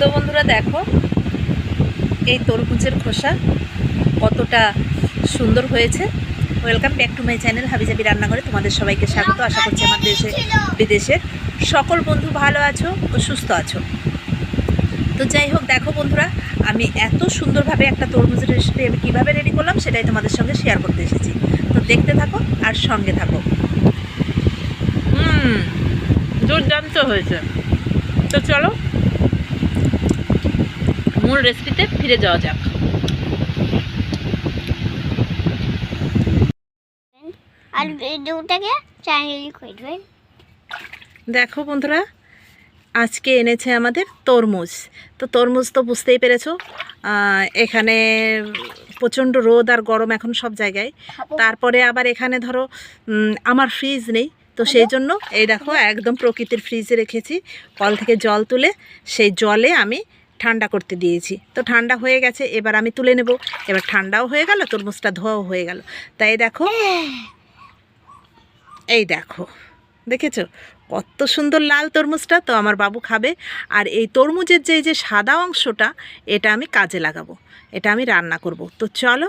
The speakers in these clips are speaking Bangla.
তো বন্ধুরা দেখো, এই তরমুজের খোসা কতটা সুন্দর হয়েছে। Welcome back to my channel Habijabi রান্নাঘরে তোমাদের সবাইকে স্বাগত। আশা করছি আমার দেশে বিদেশের সকল বন্ধু ভালো আছো ও সুস্থ আছো। তো যাই হোক, দেখো বন্ধুরা, আমি এত সুন্দরভাবে একটা তরমুজের রেসিপি আমি কীভাবে রেডি করলাম সেটাই তোমাদের সঙ্গে শেয়ার করতে এসেছি। তো দেখতে থাকো আর সঙ্গে থাকো। হুম, দুর্দান্ত হয়েছে। তো চলো মূল রেসিপিতে ফিরে যাওয়া যাক। আর ভিডিওটাকে চ্যানেল করবেন দেখো বন্ধুরা আজকে এনেছে আমাদের তরমুজ। তো তরমুজ তো বুঝতেই পেরেছ এখানে প্রচণ্ড রোদ আর গরম এখন সব জায়গায়। তারপরে আবার এখানে ধরো আমার ফ্রিজ নেই তো সেই জন্য এই দেখো একদম প্রকৃতির ফ্রিজে রেখেছি। কল থেকে জল তুলে সেই জলে আমি ঠান্ডা করতে দিয়েছি। তো ঠান্ডা হয়ে গেছে, এবার আমি তুলে নেব। এবার ঠান্ডাও হয়ে গেল, তরমুজটা ধোয়াও হয়ে গেল। তাই দেখো, এই দেখো, দেখেছ? কত সুন্দর লাল তরমুজটা তো আমার বাবু খাবে। আর এই তরমুজের যে যে সাদা অংশটা, এটা আমি কাজে লাগাবো। এটা আমি রান্না করব। তো চলো,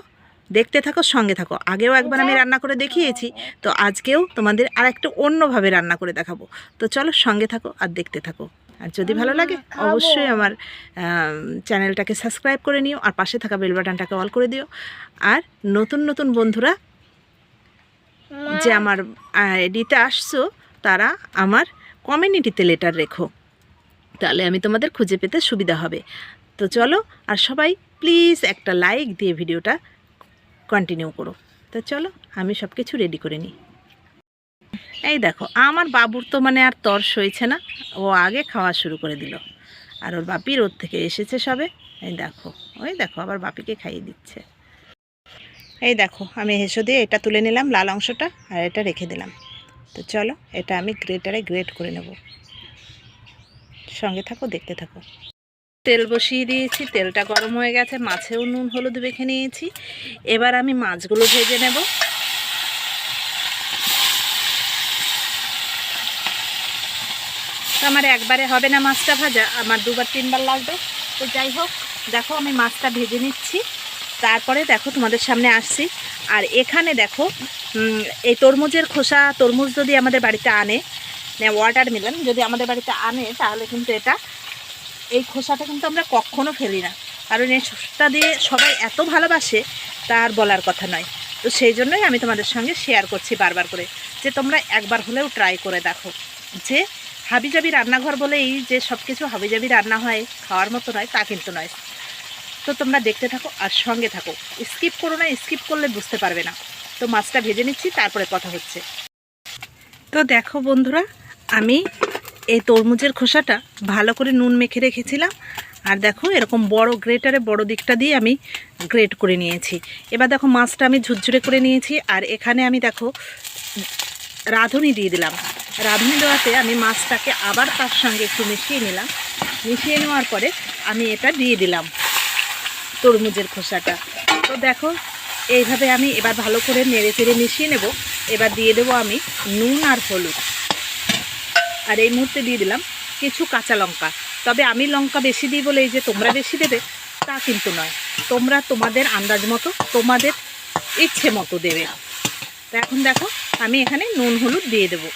দেখতে থাকো, সঙ্গে থাকো। আগেও একবার আমি রান্না করে দেখিয়েছি। তো আজকেও তোমাদের আর একটু অন্যভাবে রান্না করে দেখাবো। তো চলো, সঙ্গে থাকো আর দেখতে থাকো। আর যদি ভালো লাগে অবশ্যই আমার চ্যানেলটাকে সাবস্ক্রাইব করে নিও আর পাশে থাকা বেল বাটনটাকে অল করে দিও। আর নতুন নতুন বন্ধুরা যে আমার আইডিতে আসছো তারা আমার কমিউনিটিতে লেটার রেখো। তাহলে আমি তোমাদের খুঁজে পেতে সুবিধা হবে। তো চলো আর সবাই প্লিজ একটা লাইক দিয়ে ভিডিওটা কন্টিনিউ করো। তো চলো আমি সব কিছু রেডি করে নিই। এই দেখো, আমার বাবুর তো মানে আর তর সইছে না। ও আগে খাওয়া শুরু করে দিল। আর ওর বাপি রোদ থেকে এসেছে সবে। এই দেখো, ওই দেখো, আবার বাপিকে খাইয়ে দিচ্ছে। এই দেখো, আমি হেসো দিয়ে এটা তুলে নিলাম, লাল অংশটা, আর এটা রেখে দিলাম। তো চলো, এটা আমি গ্রেটারে গ্রেট করে নেব। সঙ্গে থাকো, দেখতে থাকো। তেল বসিয়ে দিয়েছি, তেলটা গরম হয়ে গেছে, মাছেও নুন, হলুদ বেখে নিয়েছি। এবার আমি মাছগুলো ভেজে নেব। আমার একবারে হবে না মাছটা ভাজা, আমার দুবার তিনবার লাগবে। তো যাই হোক, দেখো আমি মাছটা ভেজে নিচ্ছি। তারপরে দেখো তোমাদের সামনে আসছি। আর এখানে দেখো এই তরমুজের খোসা, তরমুজ যদি আমাদের বাড়িতে আনে ওয়াটার মিলন যদি আমাদের বাড়িতে আনে, তাহলে কিন্তু এটা, এই খোসাটা কিন্তু আমরা কখনো ফেলি না। কারণ এই খোসাটা দিয়ে সবাই এত ভালোবাসে তার বলার কথা নয়। তো সেই জন্যই আমি তোমাদের সঙ্গে শেয়ার করছি বারবার করে। যে তোমরা একবার হলেও ট্রাই করে দেখো। যে হাবিজাবি রান্নাঘর বলেই যে সব কিছু হাবিজাবি রান্না হয়, খাওয়ার মতো নয়, তা কিন্তু নয়। তো তোমরা দেখতে থাকো আর সঙ্গে থাকো। স্কিপ করো না, স্কিপ করলে বুঝতে পারবে না। তো মাছটা ভেজে নিচ্ছি, তারপরে কথা হচ্ছে। তো দেখো বন্ধুরা, আমি এই তরমুজের খোসাটা ভালো করে নুন মেখে রেখেছিলাম। আর দেখো, এরকম বড় গ্রেটারে বড় দিকটা দিয়ে আমি গ্রেট করে নিয়েছি। এবার দেখো মাছটা আমি ঝুরঝুরে করে নিয়েছি। আর এখানে আমি দেখো রাঁধুনি দিয়ে দিলাম। রাঁধুনি দেওয়াতে আমি মাছটাকে আবার তার সঙ্গে একটু মিশিয়ে নিলাম। মিশিয়ে নেওয়ার পরে আমি এটা দিয়ে দিলাম তরমুজের খোসাটা। তো দেখো, এইভাবে আমি এবার ভালো করে নেড়ে চেড়ে মিশিয়ে নেব। এবার দিয়ে দেবো আমি নুন আর হলুদ। আর এই মুহূর্তে দিয়ে দিলাম কিছু কাঁচা লঙ্কা। তবে আমি লঙ্কা বেশি দিই বলে এই যে তোমরা বেশি দেবে, তা কিন্তু নয়। তোমরা তোমাদের আন্দাজ মতো তোমাদের ইচ্ছে মতো দেবে। তো এখন দেখো আমি এখানে নুন, হলুদ দিয়ে দেবো।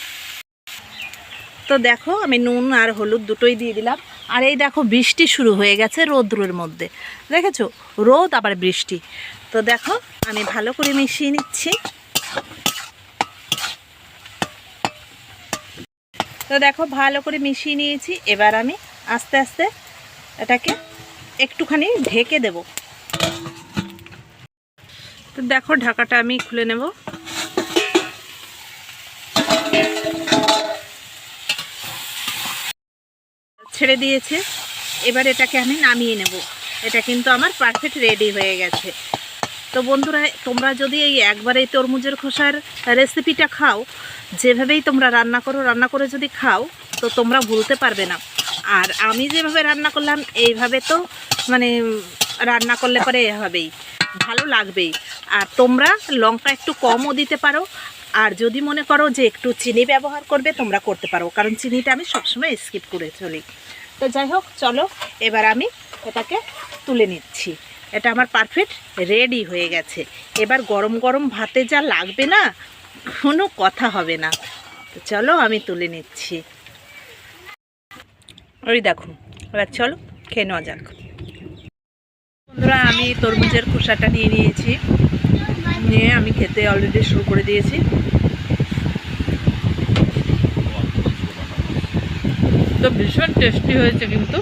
তো দেখো, আমি নুন আর হলুদ দুটোই দিয়ে দিলাম। আর এই দেখো, বৃষ্টি শুরু হয়ে গেছে রৌদ্রের মধ্যে। দেখেছ? রোদ, আবার বৃষ্টি। তো দেখো, আমি ভালো করে মিশিয়ে নিচ্ছি। তো দেখো, ভালো করে মিশিয়ে নিয়েছি। এবার আমি আস্তে আস্তে এটাকে একটুখানি ঢেকে দেব। তো দেখো, ঢাকাটা আমি খুলে নেব। ছেড়ে দিয়েছে। এবার এটাকে আমি নামিয়ে নেব। এটা কিন্তু আমার পারফেক্ট রেডি হয়ে গেছে। তো বন্ধুরা, তোমরা যদি এই একবার এই তরমুজের খোসার রেসিপিটা খাও, যেভাবেই তোমরা রান্না করো, রান্না করে যদি খাও, তো তোমরা ভুলতে পারবে না। আর আমি যেভাবে রান্না করলাম, এইভাবে তো মানে রান্না করলে পরে এভাবেই, ভালো লাগবেই। আর তোমরা লঙ্কা একটু কমও দিতে পারো আর যদি মনে করো যে একটু চিনি ব্যবহার করবে, তোমরা করতে পারো, কারণ চিনিটা আমি সবসময় স্কিপ করে চলি। তো যাই হোক, চলো, এবার আমি এটাকে তুলে নিচ্ছি। এটা আমার পারফেক্ট রেডি হয়ে গেছে। এবার গরম গরম ভাতে যা লাগবে না, কোনো কথা হবে না। তো চলো, আমি তুলে নিচ্ছি। ওই দেখো, এবার চলো, খেয়ে নেওয়া যাক। বন্ধুরা, আমি তরমুজের খোসাটা নিয়ে নিয়েছি। নিয়ে আমি খেতে অলরেডি শুরু করে দিয়েছি। তো ভীষণ টেস্টি হয়েছে কিন্তু।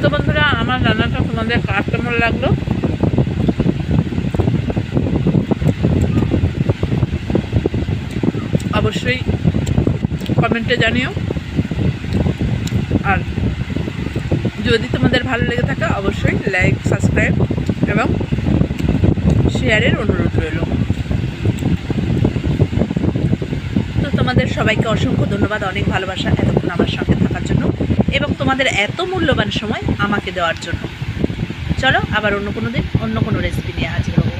তো বন্ধুরা, আমার রান্নাটা তোমাদের কার কেমন লাগল? অবশ্যই কমেন্টে জানিও। আর যদি তোমাদের ভালো লেগে থাকে, অবশ্যই লাইক সাবস্ক্রাইব এবং শেয়ারের অনুরোধ রইল তো তোমাদের সবাইকে অসংখ্য ধন্যবাদ, অনেক ভালোবাসা এতক্ষণ আমার সঙ্গে থাকার জন্য এবং তোমাদের এত মূল্যবান সময় আমাকে দেওয়ার জন্য চলো আবার অন্য কোনো দিন, অন্য কোনো রেসিপি নিয়ে হাজির হব।